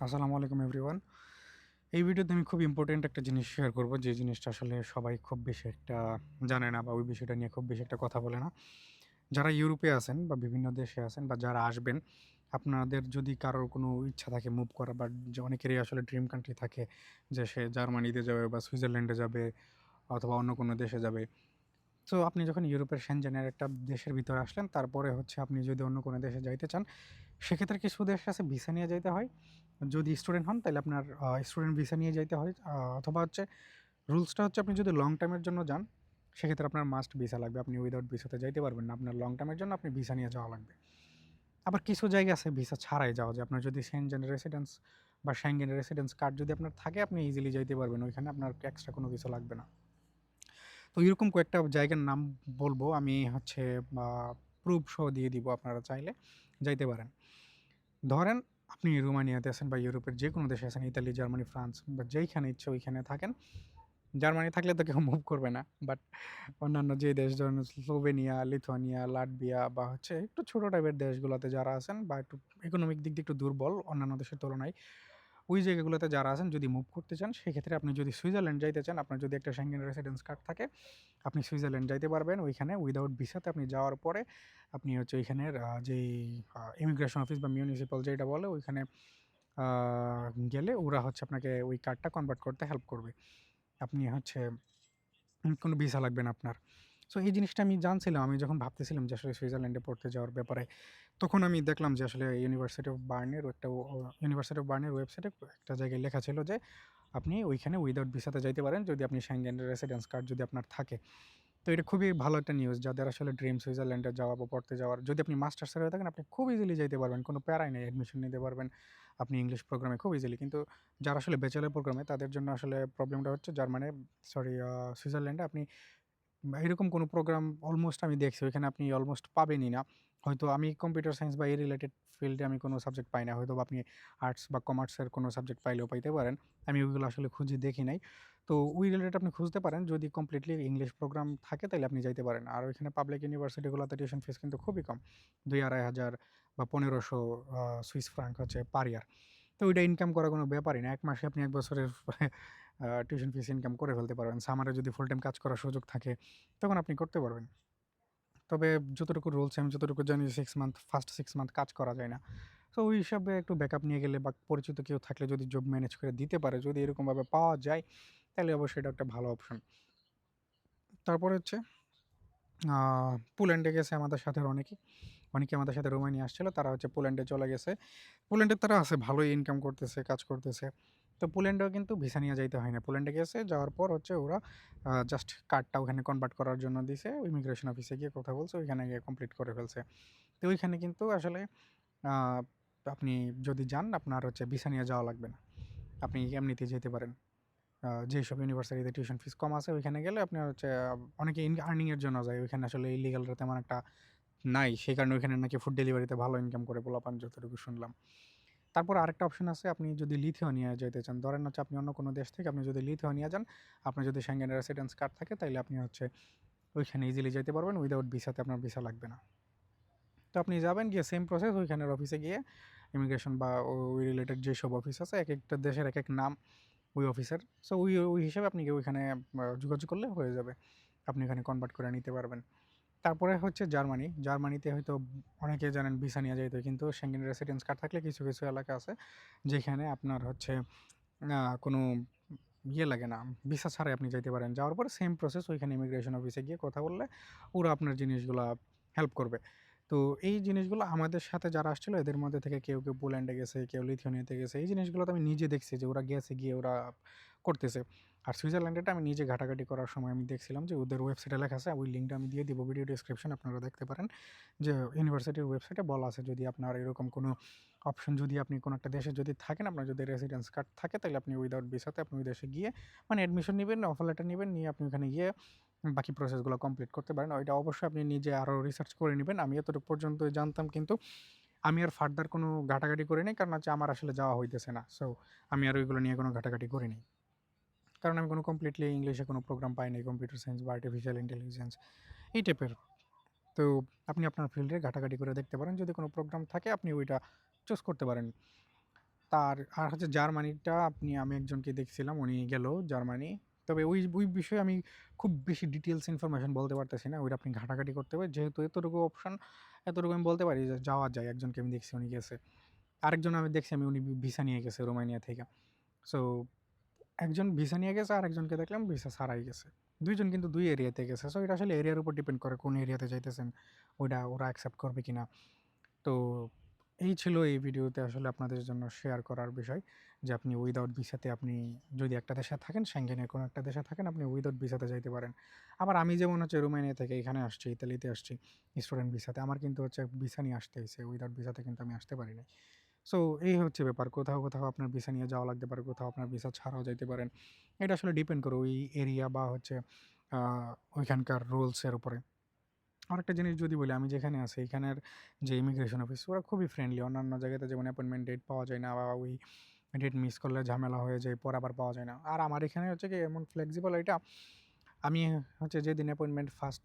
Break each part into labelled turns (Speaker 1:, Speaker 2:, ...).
Speaker 1: আসসালামু আলাইকুম এভরিওয়ান। এই ভিডিওতে আমি খুব ইম্পর্টেন্ট একটা জিনিস শেয়ার করব, যে জিনিসটা আসলে সবাই খুব বেশি একটা জানে না বা ওই বিষয়টা নিয়ে খুব বেশি একটা কথা বলে না। যারা ইউরোপে আছেন বা বিভিন্ন দেশে আছেন বা যারা আসবেন, আপনাদের যদি কারোর কোনো ইচ্ছা থাকে মুভ করা বা অনেকেরই আসলে ড্রিম কান্ট্রি থাকে, যে সে জার্মানিতে যাবে বা সুইজারল্যান্ডে যাবে অথবা অন্য কোনো দেশে যাবে। সো আপনি যখন ইউরোপের সেনজেনের একটা দেশের ভিতরে আসলেন, তারপরে হচ্ছে আপনি যদি অন্য কোনো দেশে যাইতে চান, সেক্ষেত্রে কিছু দেশ আছে ভিসা নিয়ে যাইতে হয়। যদি স্টুডেন্ট হন তাহলে আপনার স্টুডেন্ট ভিসা নিয়ে যাইতে হয়। অথবা হচ্ছে রুলসটা হচ্ছে আপনি যদি লং টাইমের জন্য যান, সেক্ষেত্রে আপনার মাস্ট ভিসা লাগবে। আপনি উইদাউট ভিসাতে যাইতে পারবেন না। আপনার লং টাইমের জন্য আপনি ভিসা নিয়ে যাওয়া লাগবে। আবার কিছু জায়গা আছে ভিসা ছাড়াই যাওয়া যায়। আপনার যদি সেনজেন রেসিডেন্স বা শ্যাঙ্গেন রেসিডেন্স কার্ড যদি আপনার থাকে, আপনি ইজিলি যাইতে পারবেন। ওইখানে আপনার এক্সট্রা কোনো ভিসা লাগবে না। তো এরকম কয়েকটা জায়গার নাম বলব। আমি হচ্ছে প্রুফ সহ দিয়ে দিব আপনারা চাইলে। যাইতে পারেন। ধরেন আপনি রোমানিয়াতে আছেন বা ইউরোপের যে কোনো দেশে আছেন, ইতালি, জার্মানি, ফ্রান্স বা যেইখানে ইচ্ছে ওইখানে থাকেন, জার্মানি থাকলে তো কেউ মুভ করবে না। বাট অন্যান্য যে দেশ, ধরেন স্লোভেনিয়া, লিথুয়ানিয়া, লাটভিয়া বা হচ্ছে একটু ছোটো টাইপের দেশগুলোতে যারা আছেন বা একটু ইকোনমিক দিক দিয়ে একটু দুর্বল অন্যান্য দেশের তুলনায় ওই জায়গাগুলোতে যারা আছেন যদি মুভ করতে চান, সেক্ষেত্রে আপনি যদি সুইজারল্যান্ড যাইতে চান, আপনার যদি একটা শ্যাঙ্গেন রেসিডেন্স কার্ড থাকে, আপনি সুইজারল্যান্ড যাইতে পারবেন। ওইখানে উইদাউট ভিসাতে আপনি যাওয়ার পরে আপনি হচ্ছে ওইখানের যেই ইমিগ্রেশন অফিস বা মিউনিসিপ্যাল যেটা বলে, ওইখানে গেলে ওরা হচ্ছে আপনাকে ওই কার্ডটা কনভার্ট করতে হেল্প করবে। আপনি হচ্ছে, কোনো ভিসা লাগবে না আপনার। সো এই জিনিসটা আমি জানছিলাম। আমি যখন ভাবতেছিলাম যে আসলে সুইজারল্যান্ডে পড়তে যাওয়ার ব্যাপারে, তখন আমি দেখলাম যে আসলে ইউনিভার্সিটি অফ বার্নের একটা ইউনিভার্সিটি অফ বার্নের ওয়েবসাইটে একটা জায়গায় লেখা ছিল যে, আপনি ওইখানে উইদাউট ভিসাতে যাইতে পারেন যদি আপনি শ্যাঙ্গেন রেসিডেন্স কার্ড যদি আপনার থাকে। তো এটা খুবই ভালো একটা নিউজ যাদের আসলে ড্রিম সুইজারল্যান্ডে যাওয়া বা পড়তে যাওয়ার, যদি আপনি মাস্টার্সের হয়ে থাকেন, আপনি খুব ইজিলি যাইতে পারবেন। কোনো প্যারাই নেই অ্যাডমিশন নিতে পারবেন। আপনি ইংলিশ প্রোগ্রামে খুব ইজিলি কিন্তু যারা আসলে ব্যাচেলার প্রোগ্রামে তাদের জন্য আসলে প্রবলেমটা হচ্ছে জার্মানে সরি সুইজারল্যান্ডে আপনি এরকম কোনো প্রোগ্রাম অলমোস্ট আমি দেখছি, ওইখানে আপনি অলমোস্ট পাবেনই না। হয়তো আমি কম্পিউটার সায়েন্স বা এই রিলেটেড ফিল্ডে আমি কোনো সাবজেক্ট পাই না, হয়তো আপনি আর্টস বা কমার্সের কোনো সাবজেক্ট পাইলেও পাইতে পারেন। আমি ওইগুলো আসলে খুঁজে দেখি নাই। তো ওই রিলেটেড আপনি খুঁজতে পারেন, যদি কমপ্লিটলি ইংলিশ প্রোগ্রাম থাকে তাহলে আপনি যাইতে পারেন। আর ওইখানে পাবলিক ইউনিভার্সিটিগুলোতে টিউশন ফিস কিন্তু খুবই কম, দুই আড়াই হাজার বা পনেরোশো সুইস ফ্রাঙ্ক হচ্ছে পার ইয়ার তো ওইটা ইনকাম করা কোনো ব্যাপারই না। এক মাসে আপনি এক বছরের টিউশন ফিস ইনকাম করে ফেলতে পারবেন। সামারে যদি ফুল টাইম কাজ করার সুযোগ থাকে, তখন আপনি করতে পারবেন। তবে যতটুকু রুলস আমি যতটুকু জানি six month first six month কাজ করা যায় না। তো ওই হিসাবে একটু ব্যাকআপ নিয়ে গেলে বা পরিচিত কেউ থাকলে যদি জব ম্যানেজ করে দিতে পারে, যদি এরকমভাবে পাওয়া যায়, তাহলে অবশ্যই এটা একটা ভালো অপশন তারপরে হচ্ছে পোল্যান্ডে গেছে আমাদের সাথে অনেকেই। অনেকে আমাদের সাথে রোমানিয়া আসছিল, তারা হচ্ছে পোল্যান্ডে চলে গেছে। পোল্যান্ডে তারা আছে, ভালোই ইনকাম করতেছে, কাজ করতেছে। তো পোল্যান্ডেও কিন্তু ভিসা নিয়ে যাইতে হয় না। পোল্যান্ডে গেছে, যাওয়ার পর হচ্ছে ওরা জাস্ট কার্ডটা ওখানে কনভার্ট করার জন্য দিছে ইমিগ্রেশন অফিসে গিয়ে কথা বলছে, ওইখানে গিয়ে কমপ্লিট করে ফেলছে। তো ওইখানে কিন্তু আসলে আপনি যদি যান, আপনার হচ্ছে ভিসা নিয়ে যাওয়া লাগবে না। আপনি এমনিতে যেতে পারেন। যেসব ইউনিভার্সিটিতে টিউশন ফিস কম আছে, ওইখানে গেলে আপনার হচ্ছে, অনেকে আর্নিংয়ের জন্য যায়, ওইখানে আসলে ইলিগালটা তেমন একটা নাই। সেই কারণে ওইখানে নাকি ফুড ডেলিভারিতে ভালো ইনকাম করে পোলাপান, যতটুকু শুনলাম। তারপর আরেকটা অপশন আছে, আপনি যদি লিথিওনিয়া যেতে চান। ধরেন হচ্ছে আপনি অন্য কোনো দেশ থেকে আপনি যদি লিথিওনিয়া যান, আপনার যদি স্যাঙ্গেন রেসিডেন্স কার্ড থাকে তাহলে আপনি হচ্ছে ওইখানে ইজিলি যেতে পারবেন। উইদাউট ভিসাতে আপনার ভিসা লাগবে না। তো আপনি যাবেন গিয়ে সেম প্রসেস ওইখানের অফিসে গিয়ে ইমিগ্রেশন বা ওই রিলেটেড যেসব অফিস আছে এক একটা দেশের এক এক নাম ওই অফিসের সো ওই ওই হিসাবে আপনি ওইখানে যোগাযোগ করলে হয়ে যাবে। আপনি এখানে কনভার্ট করে নিতে পারবেন। তারপরে হচ্ছে জার্মানি। জার্মানিতে হয়তো অনেকে জানেন ভিসা নিয়ে যাইতো, কিন্তু সেঙ্গেন রেসিডেন্স কার্ড থাকলে কিছু কিছু এলাকা আছে যেখানে আপনার হচ্ছে কোনো ইয়ে লাগে না, ভিসা ছাড়াই আপনি যাইতে পারেন। যাওয়ার পরে সেম প্রসেস ওইখানে ইমিগ্রেশন অফিসে গিয়ে কথা বললে ওরা আপনার জিনিসগুলো হেল্প করবে। তো এই জিনিসগুলো আমাদের সাথে যারা আসছিল, এদের মধ্যে থেকে কেউ কেউ পোল্যান্ডে গেছে, কেউ লিথিওনিয়াতে গেছে, এই জিনিসগুলো তো আমি নিজে দেখছি যে ওরা গেছে গিয়ে ওরা করতেছে। আর সুইজারল্যান্ডেটা আমি নিজে ঘাটাঘাটি করার সময় আমি দেখছিলাম যে ওদের ওয়েবসাইটে লেখা আছে, ওই লিঙ্কটা আমি দিয়ে দিব ভিডিও ডিসক্রিপশন আপনারা দেখতে পারেন। যে ইউনিভার্সিটির ওয়েবসাইটে বলা আছে, যদি আপনার এরকম কোনো অপশন যদি আপনি কোনো একটা দেশে যদি থাকেন, আপনার যদি রেসিডেন্স কার্ড থাকে, তাহলে আপনি উইদাউট ভিসাতে আপনি ওই দেশে গিয়ে মানে অ্যাডমিশন নেবেন অফার লেটার নেবেন, নিয়ে আপনি ওখানে গিয়ে বাকি প্রসেসগুলো কমপ্লিট করতে পারেন। ওইটা অবশ্যই আপনি নিজে আরও রিসার্চ করে নেবেন। আমি এতটুকু পর্যন্ত জানতাম, কিন্তু আমি আর ফার্দার কোনো ঘাটাঘাটি করি নাই। কারণ হচ্ছে আমার আসলে যাওয়া হইতেছে না। সো আমি আর ওইগুলো নিয়ে কোনো ঘাটাঘাটি করি নাই। কারণ আমি কোনো কমপ্লিটলি ইংলিশে কোনো প্রোগ্রাম পাই নাই। কম্পিউটার সায়েন্স বা আর্টিফিশিয়াল ইন্টেলিজেন্স এই টাইপের তো, আপনি আপনার ফিল্ডে ঘাটাঘাটি করে দেখতে পারেন। যদি কোনো প্রোগ্রাম থাকে, আপনি ওইটা চুজ করতে পারেন। তার, আর হচ্ছে জার্মানিটা আপনি, আমি একজনকে দেখছিলাম, উনি গেল জার্মানি তবে ওই ওই বিষয়ে আমি খুব বেশি ডিটেলস ইনফরমেশন বলতে পারতেছি না। ওইটা আপনি ঘাটাঘাটি করতে হবে যেহেতু এতটুকু অপশান এতটুকু আমি বলতে পারি যে যাওয়া যায়। একজনকে আমি দেখছি, উনি গেছে। আরেকজন আমি দেখছি, আমি উনি ভিসা নিয়ে গেছে রোমানিয়া থেকে। সো একজন ভিসা নিয়ে গেছে আর একজনকে দেখলাম ভিসা ছাড়াই গেছে। দুইজন কিন্তু দুই এরিয়াতে গেছে। সো এটা আসলে এরিয়ার উপর ডিপেন্ড করে কোন এরিয়াতে যাইতেছেন, ওইটা ওরা অ্যাকসেপ্ট করবে কি না তো এই ছিল এই ভিডিওতে আসলে আপনাদের জন্য শেয়ার করার বিষয়। যে আপনি উইদাউট ভিসাতে আপনি যদি একটা দেশে থাকেন স্যাঙ্গেনের কোনো একটা দেশে থাকেন, আপনি উইদাউট ভিসাতে যাইতে পারেন। আবার আমি যেমন হচ্ছে রোমানিয়া থেকে এখানে আসছি, ইতালিতে আসছি স্টুডেন্ট ভিসাতে আমার কিন্তু হচ্ছে ভিসা নিয়ে আসতে হয়েছে। উইদাউট ভিসাতে কিন্তু আমি আসতে পারিনি সো এই হচ্ছে ব্যাপার। কোথাও কোথাও আপনার ভিসা নিয়ে যাওয়া লাগতে পারে, কোথাও আপনার ভিসা ছাড়াও যাইতে পারেন। এটা আসলে ডিপেন্ড করে ওই এরিয়া বা হচ্ছে ওইখানকার রুলসের উপরে। আরেকটা জিনিস যদি বলি, আমি যেখানে আছি, এখানের যে ইমিগ্রেশন অফিস ওরা খুবই ফ্রেন্ডলি অন্যান্য জায়গাতে যেমন অ্যাপয়েন্টমেন্ট ডেট পাওয়া যায় না বা ওই ডেট মিস করলে ঝামেলা হয়ে যায়, পর আবার পাওয়া যায় না। আর আমার এখানে হচ্ছে কি, এমন ফ্লেক্সিবল এটা, আমি হচ্ছে যেদিন অ্যাপয়েন্টমেন্ট ফার্স্ট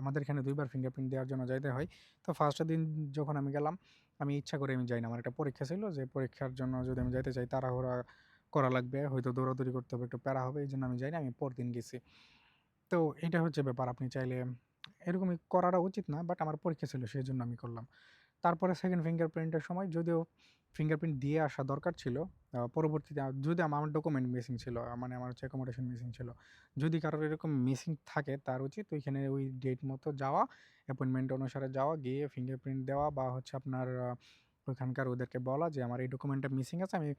Speaker 1: আমাদের এখানে দুইবার ফিঙ্গারপ্রিন্ট দেওয়ার জন্য যাইতে হয়। তো ফার্স্টের দিন যখন আমি গেলাম, আমি ইচ্ছা করে আমি যাই না আমার একটা পরীক্ষা ছিল যে পরীক্ষার জন্য যদি আমি যাইতে চাই, তাড়াহুড়া করা লাগবে, হয়তো দৌড়াদৌড়ি করতে হবে, একটু প্যারা হবে, এই জন্য আমি যাই না আমি পরদিন গেছি। তো এটা হচ্ছে ব্যাপার। আপনি চাইলে এরকমই করাটা উচিত না বাট আমার পরীক্ষা ছিল সেই জন্য আমি করলাম। তারপরে সেকেন্ড ফিঙ্গারপ্রিন্টের সময় যদিও ফিঙ্গারপ্রিন্ট দিয়ে আসা দরকার ছিল পরবর্তীতে যদি আমার ডকুমেন্ট মিসিং ছিল মানে আমার হচ্ছে অ্যাকোমোডেশন মিসিং ছিল, যদি কারোর এরকম মিসিং থাকে তার উচিত ওইখানে ওই ডেট মতো যাওয়া অ্যাপয়েন্টমেন্ট অনুসারে যাওয়া, গিয়ে ফিঙ্গারপ্রিন্ট দেওয়া বা হচ্ছে আপনার ওইখানকার ওদেরকে বলা যে আমার এই ডকুমেন্টটা মিসিং আছে, আমি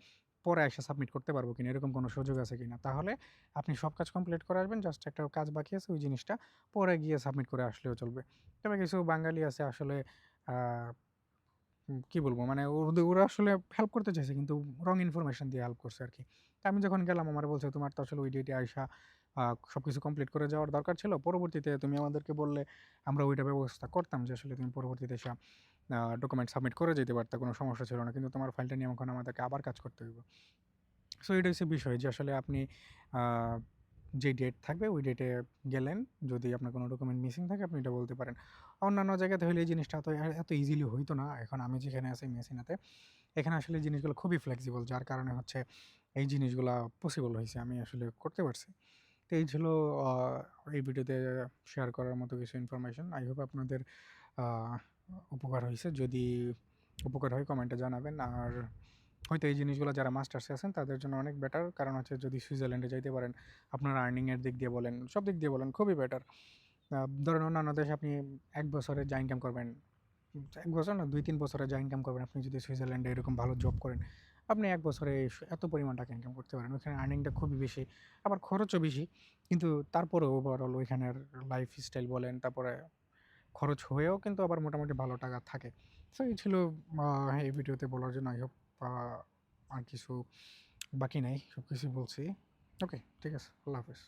Speaker 1: পরে এসে সাবমিট করতে পারব কিনা, এরকম কোনো সুযোগ আছে কিনা? তাহলে আপনি সব কাজ কমপ্লিট করে আসবেন জাস্ট একটা কাজ বাকি আছে, ওই জিনিসটা পরে গিয়ে সাবমিট করে আসলেও চলবে। তবে কিছু বাঙালি আছে আসলে কি বলব? মানে ওরা আসলে হেল্প করতে চাইছে, কিন্তু রং ইনফরমেশন দিয়ে হেল্প করছে আর কি তা আমি যখন গেলাম, আমার বলছে, তোমার তো আসলে ওই ডেটে আইসা সব কিছু কমপ্লিট করে যাওয়ার দরকার ছিল। পরবর্তীতে তুমি আমাদেরকে বললে, আমরা ওইটা ব্যবস্থা করতাম যে আসলে তুমি পরবর্তীতে এসে ডকুমেন্ট সাবমিট করে যেতে পারতা, কোনো সমস্যা ছিল না। কিন্তু তোমার ফাইলটা নিয়ে এখন আমাদেরকে আবার কাজ করতে হইব। সো এটা হচ্ছে বিষয় যে আসলে আপনি যে ডেট থাকবে, ওই ডেটে গেলেন, যদি আপনার কোনো ডকুমেন্ট মিসিং থাকে, আপনি এটা বলতে পারেন। অন্যান্য জায়গাতে হলে এই জিনিসটা এত এত ইজিলি হইতো না। এখন আমি যেখানে আছি মেসিনাতে এখানে আসলে জিনিসগুলো খুবই ফ্লেক্সিবল যার কারণে হচ্ছে এই জিনিসগুলো পসিবল হয়েছে আমি আসলে করতে পারছি। তো এই ছিল এই ভিডিওতে শেয়ার করার মতো কিছু ইনফরমেশন আই হোপ আপনাদের উপকার হয়েছে যদি উপকার হয় কমেন্টে জানাবেন। আর হয়তো এই জিনিসগুলো যারা মাস্টার্সে আছেন, তাদের জন্য অনেক বেটার কারণ হচ্ছে যদি সুইজারল্যান্ডে যাইতে পারেন, আপনার আর্নিংয়ের দিক দিয়ে বলেন, সব দিক দিয়ে বলেন, খুবই বেটার ধরেন অন্যান্য দেশে আপনি এক বছরে যা ইনকাম করবেন, এক বছর না, দুই তিন বছরে যা ইনকাম করবেন, আপনি যদি সুইজারল্যান্ডে এরকম ভালো জব করেন, আপনি এক বছরে এত পরিমাণ টাকা ইনকাম করতে পারেন। ওইখানে আর্নিংটা খুবই বেশি, আবার খরচও বেশি। কিন্তু তারপরে ওভারঅল ওইখানের লাইফ স্টাইল বলেন, তারপরে খরচ হয়েও কিন্তু আবার মোটামুটি ভালো টাকা থাকে। সো এই ছিল এই ভিডিওতে বলার জন্য। আই হোপ আর কিছু বাকি নাই। সব কিছু বলছি। ওকে ঠিক আছে। আল্লাহ হাফেজ।